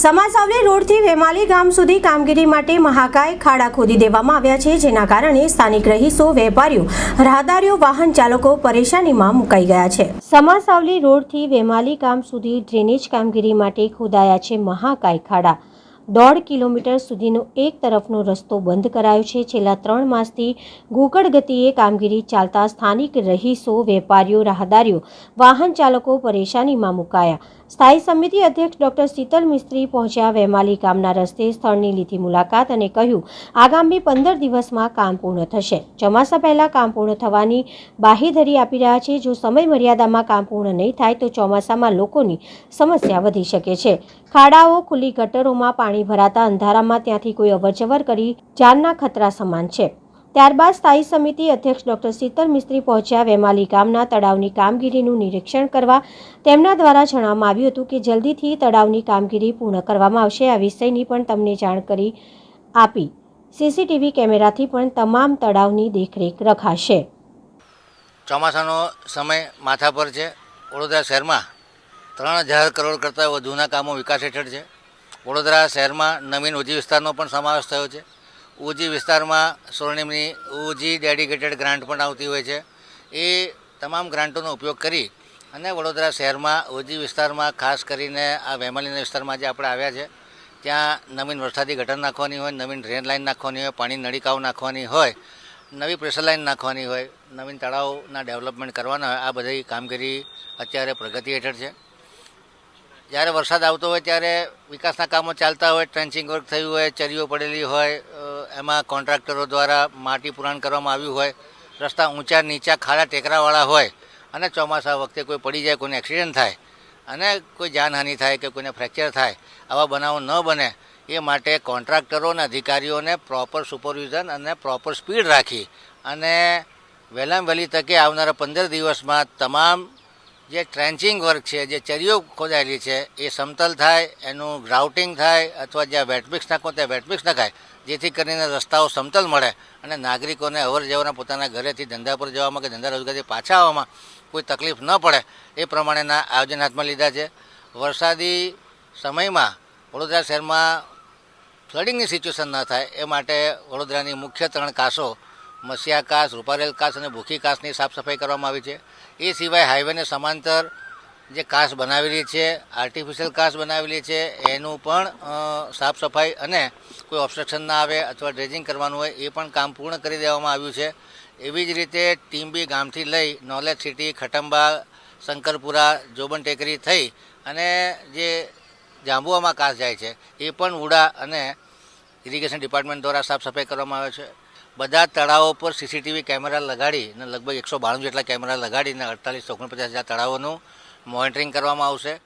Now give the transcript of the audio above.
સમાસાવલી રોડથી વેમાલી ગામ સુધી કામગીરી માટે મહાકાય ખાડા ખોદી દેવામાં આવ્યા છે, જેના કારણે સ્થાનિક રહીશો, વેપારીઓ, રાહદારીઓ, વાહન ચાલકો પરેશાનીમાં મુકાઈ ગયા છે. સમાસાવલી રોડથી વેમાલી ગામ સુધી ડ્રેનેજ કામગીરી માટે ખોદાયા છે મહાકાય ખાડા. દોઢ કિલોમીટર સુધીનો એક તરફનો રસ્તો બંધ કરાયો છે. છેલ્લા ત્રણ માસથી ગોકળ ગતિએ કામગીરી ચાલતા સ્થાનિક રહીશો, વેપારીઓ, રાહદારીઓ, વાહન ચાલકો પરેશાનીમાં મુકાયા. સ્થાયી સમિતિ અધ્યક્ષ ડોક્ટર શીતલ મિસ્ત્રી પહોંચ્યા વેમાલી ગામના રસ્તે સ્થળની લીધી મુલાકાત અને કહ્યું, આગામી પંદર દિવસમાં કામ પૂર્ણ થશે. ચોમાસા પહેલાં કામ પૂર્ણ થવાની બાહીધરી આપી રહ્યા છે. જો સમય મર્યાદામાં કામ પૂર્ણ નહીં થાય તો ચોમાસામાં લોકોની સમસ્યા વધી શકે છે. ખાડાઓ, ખુલ્લી ગટરોમાં પાણી ભરાતા અંધારામાં ત્યાંથી કોઈ અવરજવર કરી જાનના ખતરા સમાન છે. ત્યારબાદ સ્થાયી સમિતિ અધ્યક્ષ ડોક્ટર શીતલ મિસ્ત્રી પહોંચ્યા વેમાલી ગામના તળાવની કામગીરીનું નિરીક્ષણ કરવા. તેમના દ્વારા જણાવવામાં આવ્યું હતું કે જલ્દીથી તળાવની કામગીરી પૂર્ણ કરવામાં આવશે. આ વિષયની પણ તમને જાણ કરી આપી. સીસીટીવી કેમેરાથી પણ તમામ તળાવની દેખરેખ રખાશે. ચોમાસાનો સમય માથા પર છે. વડોદરા શહેરમાં ત્રણ હજાર કરોડ કરતાં વધુના કામો વિકાસ હેઠળ છે. વડોદરા શહેરમાં નવીન ઉજી વિસ્તારનો પણ સમાવેશ થયો છે. ઉજી વિસ્તારમાં સ્વર્ણિમની ઉજી ડેડિકેટેડ ગ્રાન્ટ પણ આવતી હોય છે. એ તમામ ગ્રાન્ટોનો ઉપયોગ કરી અને વડોદરા શહેરમાં ઉજી વિસ્તારમાં ખાસ કરીને આ વેમાલીના વિસ્તારમાં જે આપણે આવ્યા છે, ત્યાં નવીન વરસાદી ગટર નાખવાની હોય, નવીન ડ્રેન લાઇન નાખવાની હોય, પાણી નળીકાઓ નાખવાની હોય, નવી પ્રેશર લાઇન નાખવાની હોય, નવીન તળાવના ડેવલપમેન્ટ કરવાના હોય, આ બધી કામગીરી અત્યારે પ્રગતિ હેઠળ છે. જ્યારે વરસાદ આવતો હોય ત્યારે વિકાસના કામો ચાલતા હોય ટ્રેન્ચિંગ વર્ક થયું હોય, ચરીઓ પડેલી હોય એમાં કોન્ટ્રાક્ટરો દ્વારા માટી પુરાણ કરવામાં આવ્યું હોય, રસ્તા ઊંચા, નીચા, ખાડા, ટેકરાવાળા હોય, અને ચોમાસા વખતે કોઈ પડી જાય, કોઈને એક્સિડન્ટ થાય, અને કોઈ જાનહાનિ થાય કે કોઈને ફ્રેક્ચર થાય, આવા બનાવો ન બને, એ માટે કોન્ટ્રાક્ટરો અને અધિકારીઓને પ્રોપર સુપરવિઝન અને પ્રોપર સ્પીડ રાખી, અને વહેલામાં વહેલી તકે આવનારા પંદર દિવસમાં તમામ જે ટ્રેન્ચિંગ વર્ક છે, જે ચરીઓ ખોદાયેલી છે, એ સમતલ થાય, એનું ગ્રાઉટિંગ થાય, અથવા જ્યાં વેટમિક્સ નાખો ત્યાં વેટમિક્સ નખાય, જેથી કરીને રસ્તાઓ સમતલ મળે અને નાગરિકોને અવર જવરના પોતાના ઘરેથી ધંધા પર જવામાં કે ધંધા રોજગારથી પાછા આવવામાં કોઈ તકલીફ ન પડે, એ પ્રમાણેના આયોજન હાથમાં લીધા છે. વરસાદી સમયમાં વડોદરા શહેરમાં ફ્લડિંગની સિચ્યુએશન ન થાય, એ માટે વડોદરાની મુખ્ય ત્રણ કાસો મસિયા કાસ રૂપારેલ કાસ અને ભૂખી કાસની સાફ સફાઈ કરવામાં આવી છે. એ સિવાય હાઈવેને સમાંતર જે કાસ બનાવેલી છે, આર્ટિફિશિયલ કાસ બનાવેલી છે, એનું પણ સાફ સફાઈ અને કોઈ ઓબ્સ્ટ્રક્શન ના આવે અથવા ડ્રેજિંગ કરવાનું હોય એ પણ કામ પૂર્ણ કરી દેવામાં આવ્યું છે. એવી જ રીતે ટીમ્બી ગામથી લઈ નોલેજ સિટી, ખટંબા, શંકરપુરા, જોબન ટેકરી થઈ અને જે જાંબુઆમાં કાસ જાય છે, એ પણ ઉડા અને ઇરિગેશન ડિપાર્ટમેન્ટ દ્વારા સાફ સફાઈ કરવામાં આવે છે. બધા તળાવો પર સીસીટીવી કેમેરા લગાડી અને લગભગ એકસો બાણું જેટલા કેમેરા લગાડીને અડતાલીસ, ઓગણપચાસ હજાર તળાવોનું મોનિટરિંગ કરવામાં આવશે.